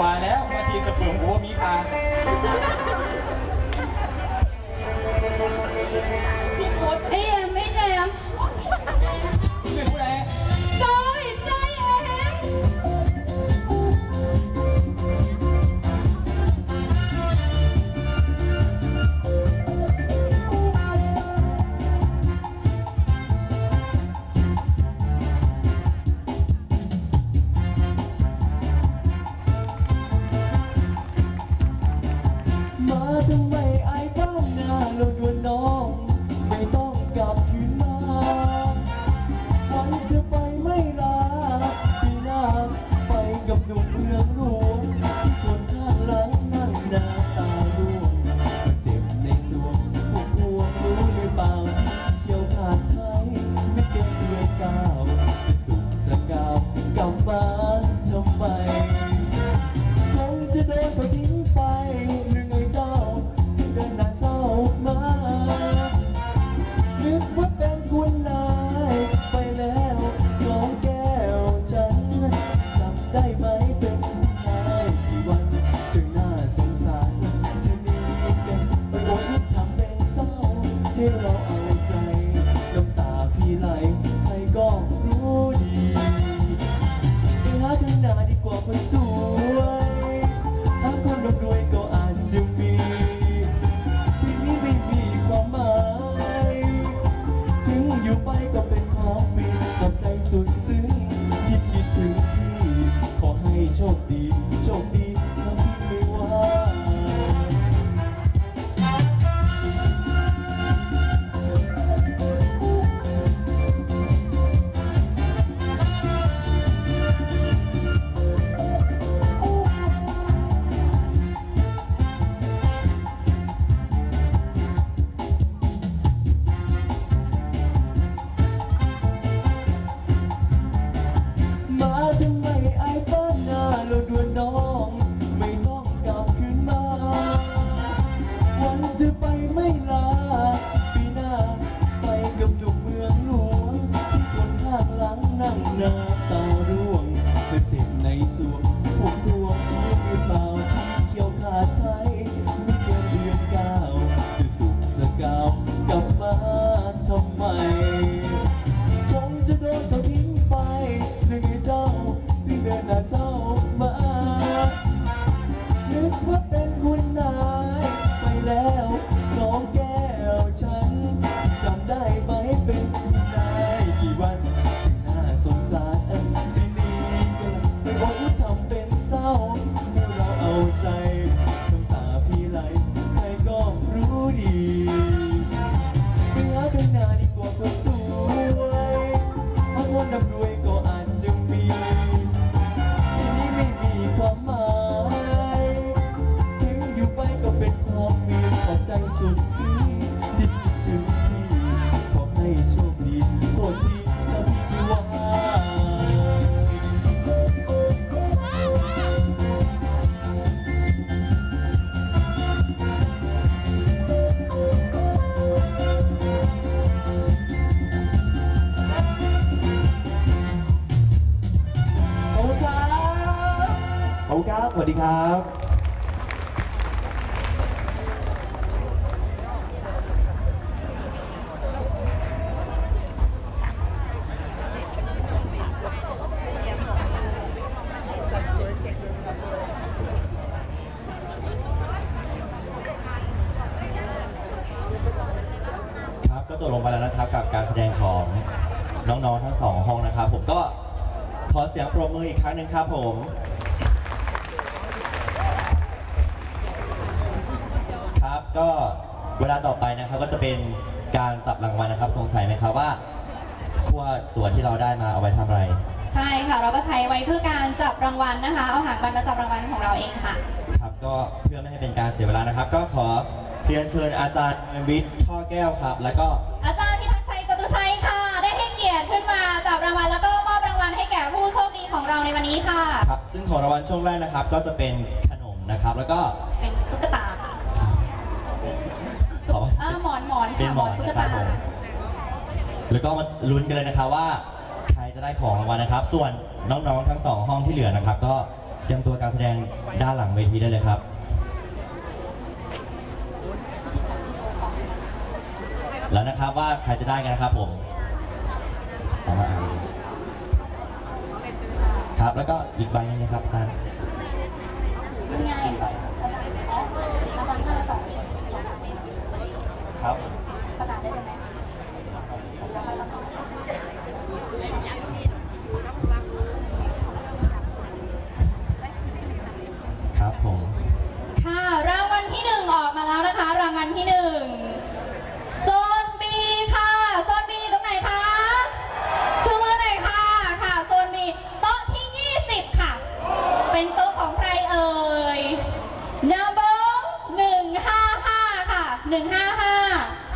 ว่าแล้วมาทีกระเบื้องหัวมีปลา ครับสวัสดีครับครับก็จบลงไปแล้วนะครับกับการแสดงของน้องๆทั้งสองห้องนะครับ ผมก็ขอเสียงปรบมืออีกครั้งหนึ่งครับผม ก็เวลาต่อไปนะครับ ก็จะเป็นการจับรางวัลนะครับ สงสัยไหมครับว่าว่าตัวที่เราได้มาเอาไว้ทำอะไร ใช่ค่ะ เราก็ใช้ไว้เพื่อการจับรางวัลนะคะ เอาหางบัตรมาจับรางวัลของเราเองค่ะ ครับก็เพื่อไม่ให้เป็นการเสียเวลานะครับ ก็ขอเรียนเชิญอาจารย์วิทย์ท่อแก้วครับ แล้วก็อาจารย์พิทักษ์ชัยกตุชัยค่ะ ได้ให้เกียรติขึ้นมาจับรางวัลแล้วก็มอบรางวัลให้แก่ผู้โชคดีของเราในวันนี้ค่ะ ครับซึ่งของรางวัลช่วงแรกนะครับ ก็จะเป็นขนมนะครับ แล้วก็เป็น เป็นหมอนนะครับผมแล้วก็มาลุ้นกันเลยนะครับว่า ใครจะได้ของรางวัลนะครับ ส่วนน้องๆทั้งสองห้องที่เหลือนะครับ ก็เตรียมตัวการแสดงด้านหลังเวทีได้เลยครับ แล้วนะครับว่าใครจะได้กันนะครับผมครับแล้วก็อีกใบนึงนะครับอาจารย์ ยังไงอ๋อรางวัลห้าสอง ครับ ประกาศได้เลยไหม ครับผม ค่ะรางวัลที่หนึ่งออกมาแล้วนะคะ รางวัลที่หนึ่งโซนบีค่ะโซนบีตรงไหนคะชูมือหน่อยค่ะค่ะโซนบีโต๊ะที่ 20 ค่ะ เป็นโต๊ะของใครเอ่ย number 155ค่ะ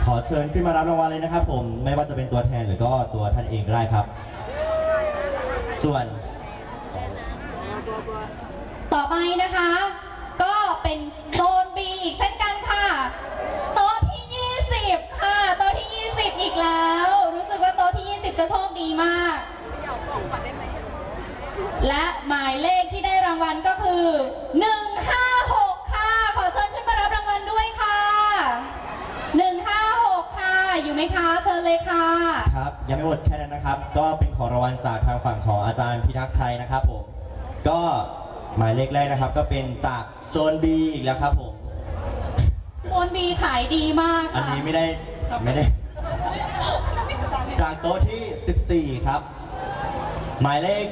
155 ขอเชิญขึ้นมารับรางวัลเลยนะครับผม ไม่ว่าจะเป็นตัวแทนหรือก็ตัวท่านเองก็ได้ครับ ส่วน ต่อไปนะคะ ก็เป็นโซน B อีกเช่นกันค่ะ โต๊ะที่ 20 ค่ะ โต๊ะที่ 20 อีกแล้ว รู้สึกว่าโต๊ะที่ 20 จะโชคดีมาก และหมายเลขที่ได้รางวัลก็คือ 156 ค่ะ ขอเชิญขึ้นมารับรางวัลด้วยค่ะ 156 ค่ะ อยู่ไหมคะ เชิญเลยค่ะ ครับ ยังไม่หมดแค่นั้นนะครับ ก็เป็นของรางวัลจากทางฝั่งของอาจารย์พิทักษ์ชัยนะครับผม ก็หมายเลขแรกนะครับ ก็เป็นจากโซน B อีกแล้วครับผม โซนบีขายดีมากอันค่ะ นี้ไม่ได้ไม่ได้ จากโต๊ะที่ 14 ครับ หมายเลข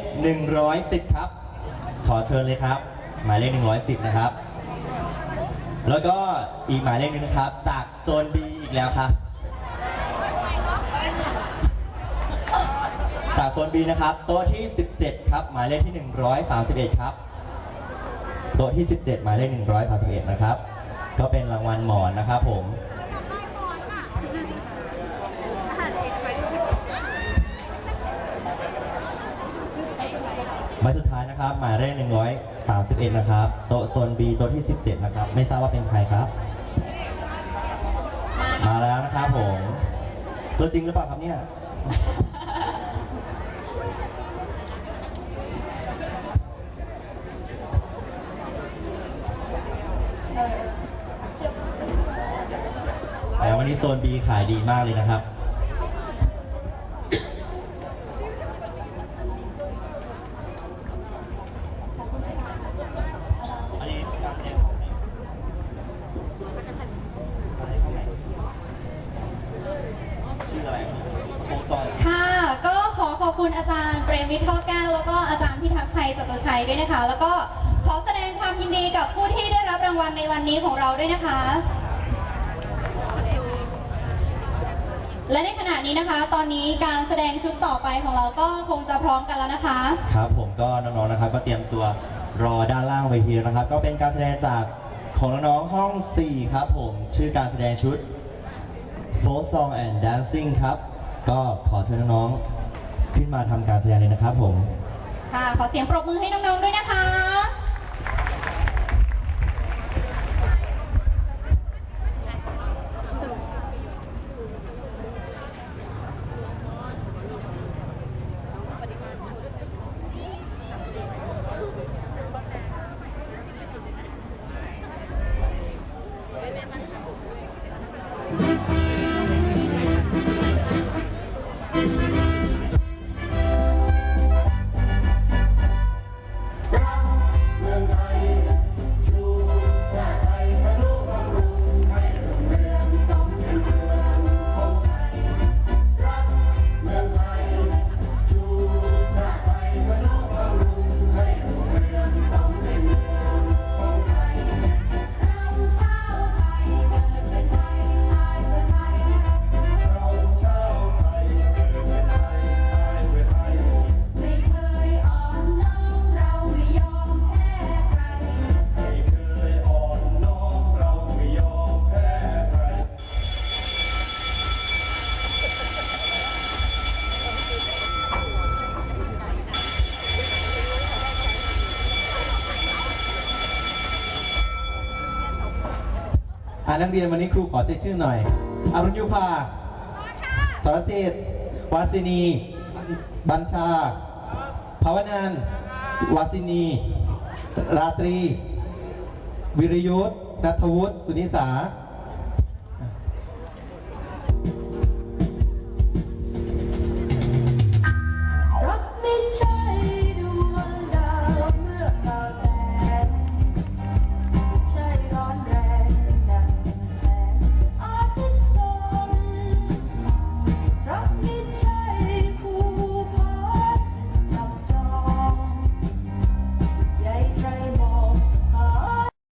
110 ครับ ขอเชิญเลยครับ หมายเลข 110 นะครับ แล้วก็อีกหมายเลขหนึงนะครับ จากโซน B อีกแล้วครับ จากโซน B นะครับ โต๊ะที่ 17 ครับ หมายเลขที่ 131 ครับ โต๊ะที่ 17 หมายเลข 131 นะครับ ก็เป็นรางวัลหมอนนะครับผม หมายสุดท้ายนะครับ หมายเลข 131 นะครับ โต๊ะโซน B โต๊ะที่ 17 นะครับ ไม่ทราบว่าเป็นใครครับ มาแล้วนะครับผม ตัวจริงหรือเปล่าครับเนี่ย โซน B ขายดีมากเลยนะครับ อันนี้การเรียนของไหนชื่ออะไรโปรซอนค่ะก็ขอขอบคุณอาจารย์เปรมวิทย์ท่อแก้วแล้วก็อาจารย์พิทักษ์ชัยจตุชัยด้วยนะคะ แล้วก็ขอแสดงความยินดีกับผู้ที่ได้รับรางวัลในวันนี้ของเราด้วยนะคะ และในขณะนี้นะคะ ตอนนี้การแสดงชุดต่อไปของเราก็คงจะพร้อมกันแล้วนะคะ ครับผมก็น้องๆนะครับ ก็เตรียมตัวรอด้านล่างเวทีแล้วนะครับ ก็เป็นการแสดงจากของน้องๆห้อง 4 ครับผมชื่อการแสดงชุด Folk Song and Dancing ครับ ก็ขอเชิญน้องๆขึ้นมาทำการแสดงเลยนะครับผม ค่ะ ขอเสียงปรบมือให้น้องๆด้วยนะคะ นักเรียนวันนี้ครูขอเช็คชื่อหน่อยอรุณยุภาสรเศรษฐ์วาสินี บัญชา ภาวนันท์วาสินี ราตรี วิรยุทธ์นัทวุฒิ สุนิสา